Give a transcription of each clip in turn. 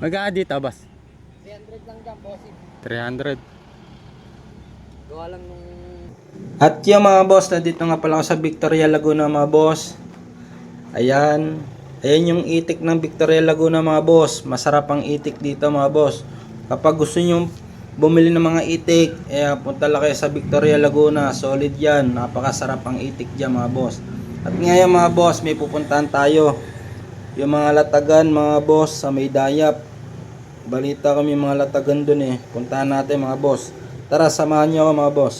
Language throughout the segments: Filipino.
Magkano dito, boss? 300 lang dyan, bossing. 300. Gawa lang nung... At yung mga boss, nandito nga pala ako sa Victoria Laguna mga boss. Ayan. Ayan yung itik ng Victoria Laguna mga boss. Masarap ang itik dito mga boss. Kapag gusto nyo bumili ng mga itik, eh, punta lang kayo sa Victoria Laguna. Solid yan. Napakasarap ang itik dyan mga boss. At ngayon mga boss, may pupuntahan tayo. Yung mga latagan mga boss sa may dayap. Balita kami mga latagan dun eh. Puntahan natin mga boss. Tara, samahan nyo ako mga boss.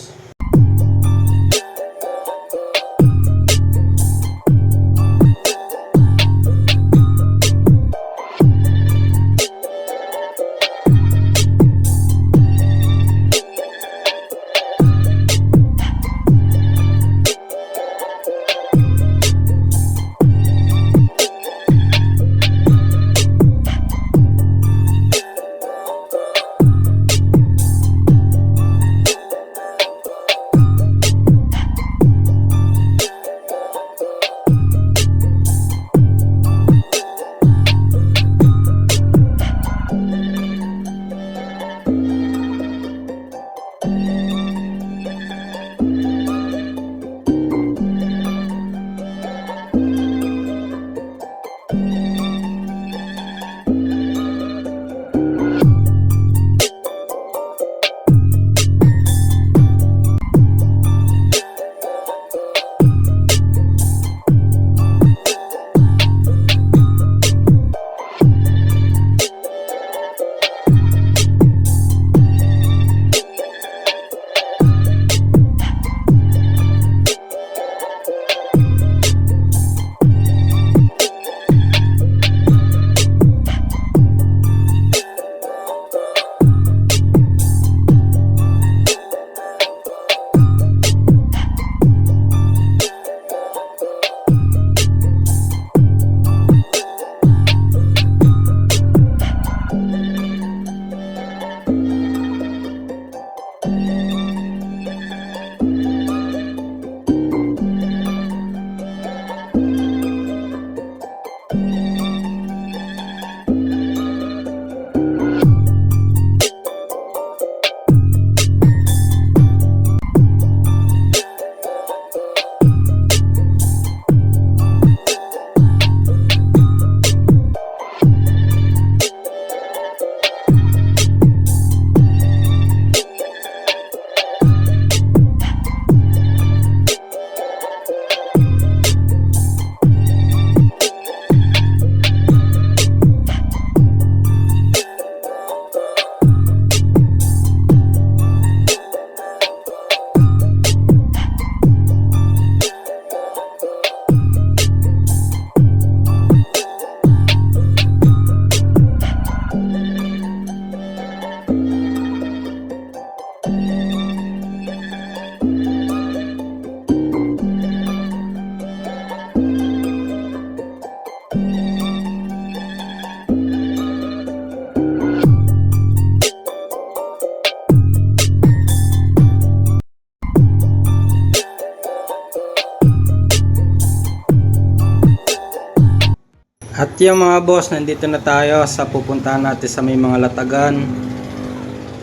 Yung mga boss, nandito na tayo sa pupuntahan natin sa may mga latagan.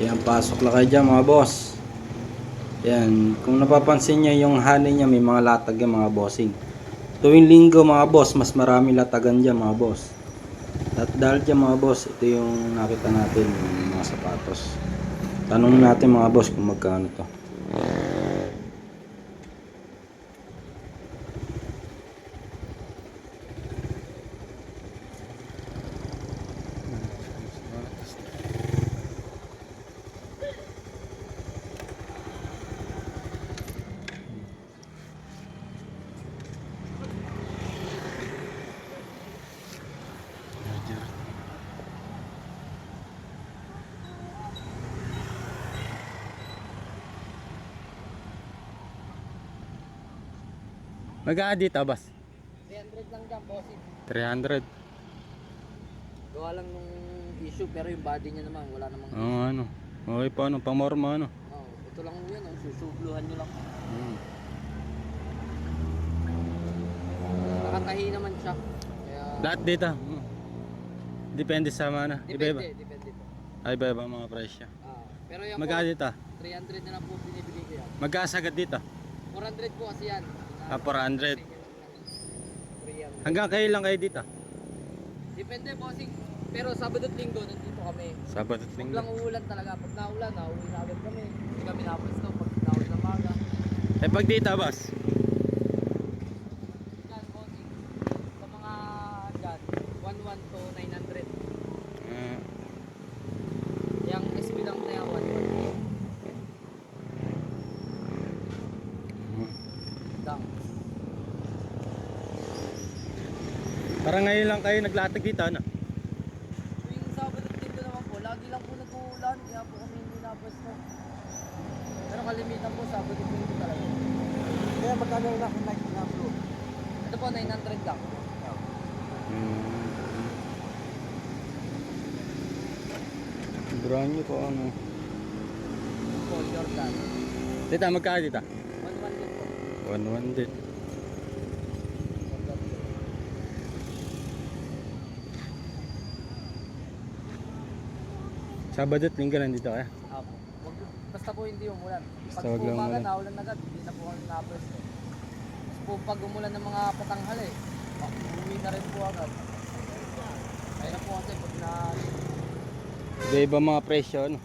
Yan, pasok lang kayo dyan mga boss. Yan, kung napapansin nyo yung honey niya, may mga latag yan mga bossing. Tuwing linggo mga boss, mas marami latagan dyan mga boss. At dahil dyan mga boss, ito yung nakita natin, yung mga sapatos. Tanong natin mga boss kung magkano to. Magkano dito, boss? 300 lang dyan, bossing. 300. Gawa lang nung issue, pero yung body niya naman, wala namang... Oo, oh, ano. Okay pa, ano. Pamorma, ano. Oh, ito lang yun, oh, susubluhan nyo lang. Hmm. Nakatahi naman siya. Kaya... Lahat dito. Hmm. Depende sa mana. Iba-iba. Depende, depende po. Ay, iba-iba ang mga presyo. Ah, pero yan Magkano po, dito? 300 na lang po binibili ko yan. Magkasagad dito? 400 po kasi yan. Ah, 400. 300. Hanggang kayo lang kayo dito? Depende bossing. Pero Sabado at Linggo nandito kami. Sabado at Huwag linggo. lang uulan talaga. Pag naulan, nauwi na agad kami. Hindi kami napasto pag nauwi na maga. Eh, pag dito, boss? Yan, bossing. Sa mga dyan, 11 to 900. Ah, Yung SP lang na yan, 11. hmm. Dang. Parang ngayon lang kayo naglatag dito, ano? Tuwing Sabado at Linggo naman po, lagi lang po nag-uulan. Kaya po kami hindi napasto. Pero kalimitan po, Sabado at Linggo talaga. Kaya magkano na kung like na blue? Ito po, 900 lang. Hmm. Brand new po, ano? Po, Jordan. Dito, magkano dito? 1-1 din po. 1-1 din. Sabado at linggo nandito kaya? Apo. Wag, basta po hindi umulan. Basta Pag wag lang umaga, umulan. naulan agad, hindi na po kami napwesto. Tapos po pag umulan ng mga patanghal eh, uwi na rin po agad. Kaya na po kasi pag na... Iba-iba mga presyo, ano?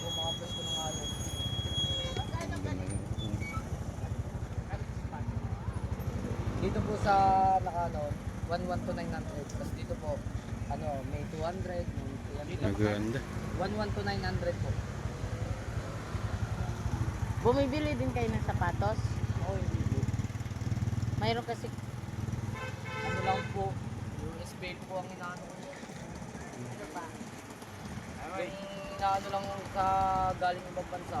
po mga pwesto ng alon. Dito po sa nakano, 11 to 900. Tapos dito po, ano, may 200, may 300. Maganda. 11 to 900 po. Bumibili din kayo ng sapatos? Oo, hindi po. Mayroon kasi Ano lang po, yung spade po ang inaano ko. ano pa? Yung inaano lang sa galing ibang bansa.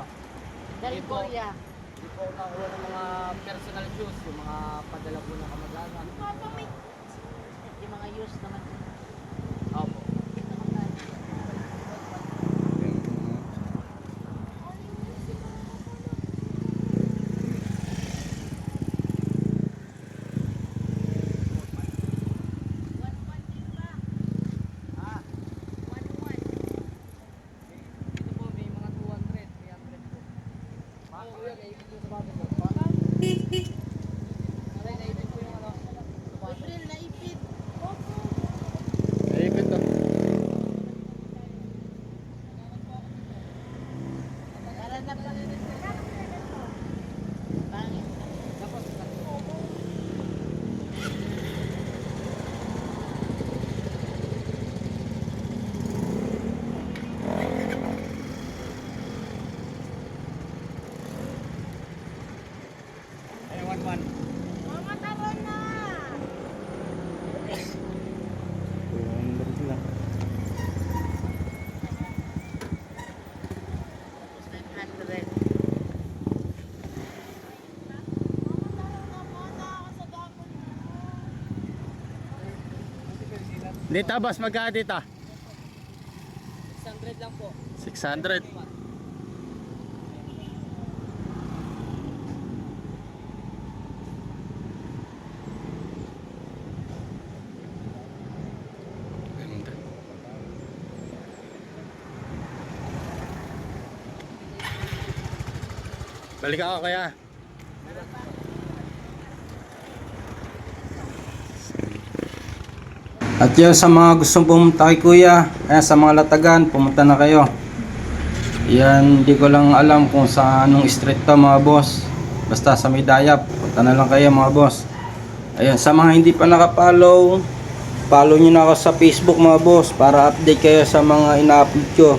Dari Hindi po. Korea. Hindi po ako nakakuha ng mga personal shoes, yung mga padala po ng kamag-anak. Yung mga used naman. Opo. Dito po may mga 200, 300 po. Oo, kuya, naipit yung sapatos mo. Aray, naipit po yung ano, sapatos. April, naipit. Naipit to. Para na pa. Pangit. Tapos, Ay, one one. Mga taron na! 200 lang. Tapos 900. Dito, boss, magkano dito? 600 lang po. 600. Ganda. Balik ako kaya. At yun sa mga gustong pumunta kay kuya, ayan, sa mga latagan, pumunta na kayo. Yan, hindi ko lang alam kung sa anong street to mga boss. Basta sa Midayap, punta na lang kayo mga boss. Ayan, sa mga hindi pa nakapollow, follow nyo na ako sa Facebook mga boss para update kayo sa mga ina-upload ko.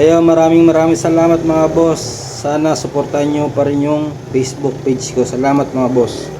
Kaya maraming maraming salamat mga boss. Sana suportahan nyo pa rin yung Facebook page ko. Salamat mga boss.